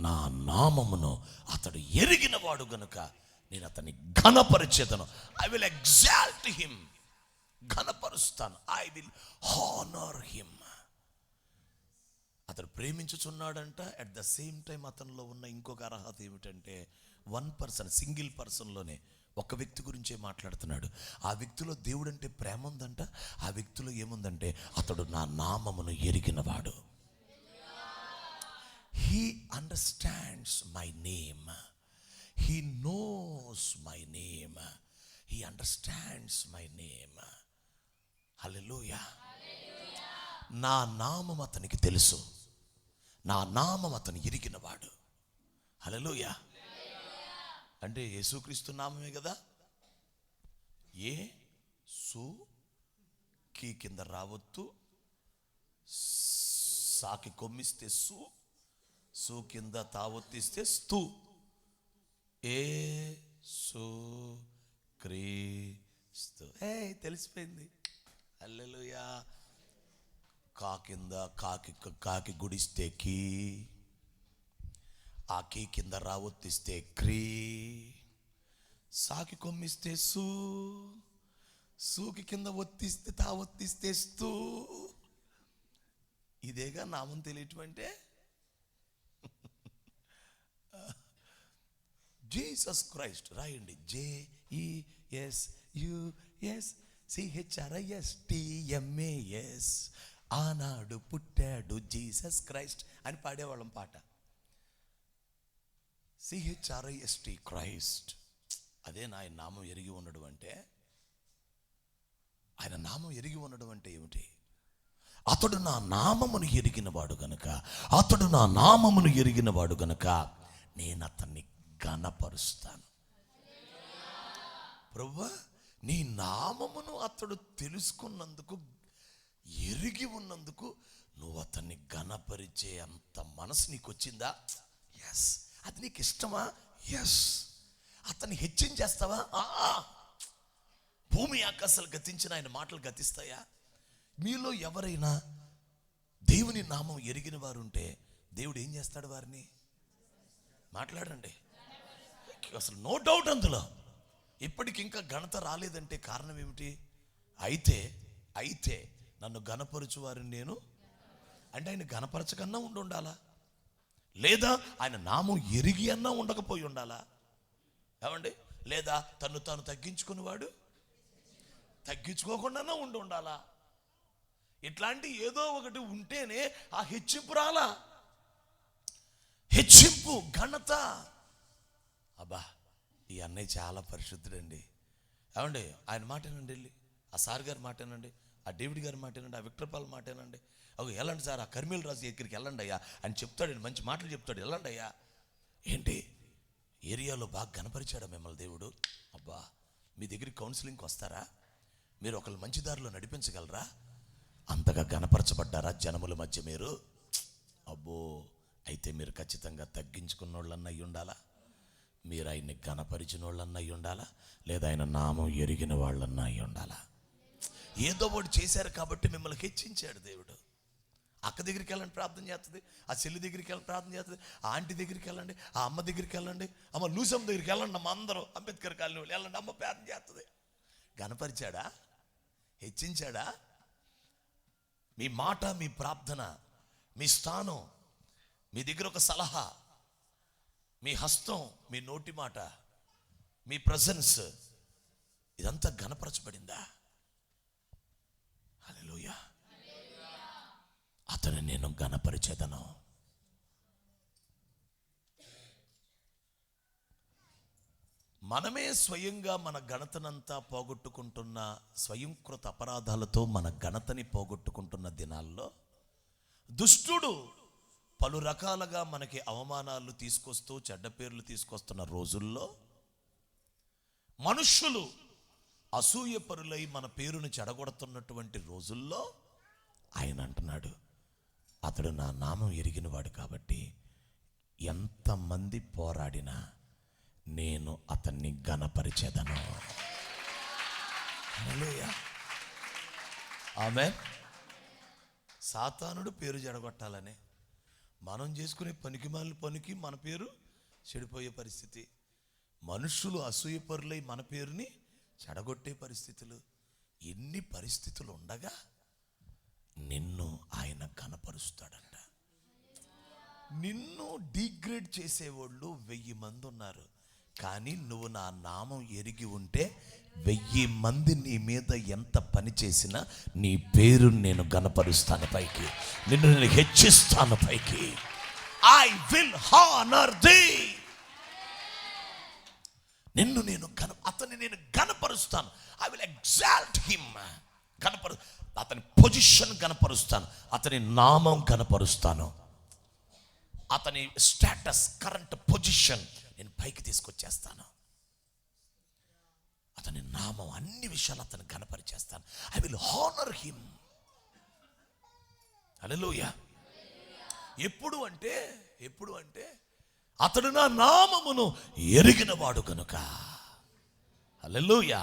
నా నామమును అతడు ఎరిగినవాడు గనుక నేను అతన్ని ఘనపరిచేతను. ఐ విల్ ఎగ్జాల్ట్ హిమ్ ఘనపరుస్తాను. ఐ విల్ హానర్ హిమ్ అతడు ప్రేమించుచున్నాడంట. అట్ ద సేమ్ టైం అతనిలో ఉన్న ఇంకొక అర్హత ఏమిటంటే వన్ పర్సన్ సింగిల్ పర్సన్లోనే ఒక వ్యక్తి గురించే మాట్లాడుతున్నాడు. ఆ వ్యక్తిలో దేవుడంటే ప్రేమ ఉందంట. ఆ వ్యక్తిలో ఏముందంటే అతడు నా నామమును ఎరిగినవాడు. He understands my name he knows my name he understands my name hallelujah నా నామం అతనికి తెలుసు. నా నామం అతను ఎరిగినవాడు. హల్లెలూయ అంటే యేసుక్రీస్తు నామమే కదా? ఏ సు కీ కింద రావద్దు. సాకి కొమ్మిస్తే సు సు కింద తావొత్తిస్తే స్తు. ఏ సు క్రీస్తు ఏ తెలిసిపోయింది. అల్లెలుయా. కా కింద కాకి కాకి గుడిస్తే కీ. ఆ కీ కింద రావొత్తిస్తే క్రీ. సాకి కొమ్మిస్తే సూ. సూకి కింద ఒత్తిస్తే తా ఒత్తిస్తే స్తూ. ఇదేగా నామం తెలియటమంటే జీసస్ క్రైస్ట్ రాయండి. J E S U S C H R I S T M A S ఆనాడు పుట్టాడు జీసస్ క్రైస్ట్ అని పాడేవాళ్ళం పాట. సిహెచ్ఆర్ఐఎస్టి క్రైస్ట్ అదే నా ఆయన నామం ఎరిగి ఉండడం అంటే ఆయన నామం ఎరిగి ఉండడం అంటే ఏమిటి? అతడు నా నామమును ఎరిగినవాడు గనుక అతడు నా నామమును ఎరిగినవాడు గనుక నేను అతన్ని ఘనపరుస్తాను ప్రవ్వా నీ నామమును అతడు తెలుసుకున్నందుకు ఎరిగి ఉన్నందుకు నువ్వు అతన్ని ఘనపరిచే అంత మనసు నీకు వచ్చిందా ఎస్ అది నీకు ఇష్టమా ఎస్ అతన్ని హెచ్చించేస్తావా భూమి ఆకాశాలు గతించిన ఆయన మాటలు గతిస్తాయా? మీలో ఎవరైనా దేవుని నామం ఎరిగిన వారు ఉంటే దేవుడు ఏం చేస్తాడు వారిని? మాట్లాడండి. అసలు నో డౌట్ అందులో. ఇప్పటికి ఇంకా ఘనత రాలేదంటే కారణం ఏమిటి? అయితే అయితే నన్ను ఘనపరచు నేను అంటే ఆయన ఘనపరచకన్నా ఉండి ఉండాలా లేదా ఆయన నామం ఎరిగి అన్నా ఉండకపోయి ఉండాలా? ఏమండి? లేదా తను తాను తగ్గించుకునేవాడు? తగ్గించుకోకుండా ఉండి ఉండాలా ఇట్లాంటి ఏదో ఒకటి ఉంటేనే ఆ హెచ్చింపు రాలా? హెచ్చింపు ఘనత. అబ్బా ఈ అన్నయ్య చాలా పరిశుద్ధుడండి. ఏమండి ఆయన మాటేనండి వెళ్ళి. ఆ సార్ గారి మాటేనండి ఆ డేవిడ్ గారి మాటేనండి ఆ విక్టర్ పాల్ మాటేనండి ఒక వెళ్ళండి సార్ ఆ కర్మీల రాజు దగ్గరికి వెళ్ళండి అయ్యా. అని చెప్తాడు మంచి మాటలు చెప్తాడు వెళ్ళండి అయ్యా. ఏంటి? ఏరియాలో బాగా కనపరిచాడు మిమ్మల్ని దేవుడు? అబ్బా మీ దగ్గరికి కౌన్సిలింగ్కి వస్తారా? మీరు ఒకళ్ళు మంచి దారిలో నడిపించగలరా? అంతగా గనపరచబడ్డారా జనముల మధ్య మీరు? అబ్బో అయితే మీరు ఖచ్చితంగా తగ్గించుకున్న అయి ఉండాలా మీరు ఆయన్ని ఘనపరిచిన వాళ్ళన్నా అయి ఉండాలా? లేదా ఆయన నామం ఎరిగిన వాళ్ళన్నా అయి ఉండాలా? ఏదో ఒకటి చేశారు కాబట్టి మిమ్మల్ని హెచ్చించాడు దేవుడు. అక్క దగ్గరికి వెళ్ళండి ప్రార్థన చేస్తుంది. ఆ చెల్లి దగ్గరికి వెళ్ళి ప్రార్థన చేస్తుంది. ఆ ఆంటీ దగ్గరికి వెళ్ళండి ఆ అమ్మ దగ్గరికి వెళ్ళండి. అమ్మ లూసమ్మ దగ్గరికి వెళ్ళండి అమ్మ అందరూ అంబేద్కర్ కాలనీ వాళ్ళు వెళ్ళండి అమ్మ ప్రార్థన చేస్తుంది. గనపరిచాడా హెచ్చించాడా? మీ మాట మీ ప్రార్థన మీ స్థానం మీ దగ్గర ఒక సలహా మీ హస్తం మీ నోటి మాట మీ ప్రజెన్స్ ఇదంతా ఘనపరచబడిందా? అలెలుయ అతను నేను ఘనపరిచేదను. మనమే స్వయంగా మన ఘనతనంతా పోగొట్టుకుంటున్న స్వయంకృత అపరాధాలతో మన ఘనతని పోగొట్టుకుంటున్న దినాల్లో దుష్టుడు పలు రకాలుగా మనకి అవమానాలు తీసుకొస్తూ చెడ్డ పేర్లు తీసుకొస్తున్న రోజుల్లో మనుష్యులు అసూయపరులై మన పేరును చెడగొడుతున్నటువంటి రోజుల్లో ఆయన అంటున్నాడు అతడు నా నామం ఎరిగినవాడు కాబట్టి ఎంతమంది పోరాడినా నేను అతన్ని గణపరిచేదను ఆమె సాతానుడు పేరు జడగొట్టాలని మనం చేసుకునే పనికి మాలిన పనికి మన పేరు చెడిపోయే పరిస్థితి. మనుషులు అసూయపరులై మన పేరుని చెడగొట్టే పరిస్థితులు. ఎన్ని పరిస్థితులు ఉండగా నిన్ను ఆయన కనపరుస్తాడంట. నిన్ను డిగ్రేడ్ చేసేవాళ్ళు వెయ్యి మంది ఉన్నారు. కానీ నువ్వు నా నామం ఎరిగి ఉంటే వెయ్యి మంది నీ మీద ఎంత పని చేసినా నీ పేరు నేను గనపరుస్తాను పైకి. నిన్ను నేను హెచ్చిస్తాను పైకి. ఐ విల్ హానర్ ది నిన్ను నేను గన అతన్ని నేను గనపరుస్తాను ఐ విల్ ఎగ్జాల్ట్ హిమ్ గనపరు అతని పొజిషన్ గనపరుస్తాను అతని నామం గనపరుస్తాను అతని స్టేటస్ కరెంట్ పొజిషన్ పైకి తీసుకొచ్చేస్తాను. అతని నామం అన్ని విషయాలు అతను కనపరిచేస్తాను. I will honour him hallelujah ఎప్పుడు అంటే ఎప్పుడు అంటే అతడు నా నామమును ఎరిగిన వాడు కనుక హల్లెలూయా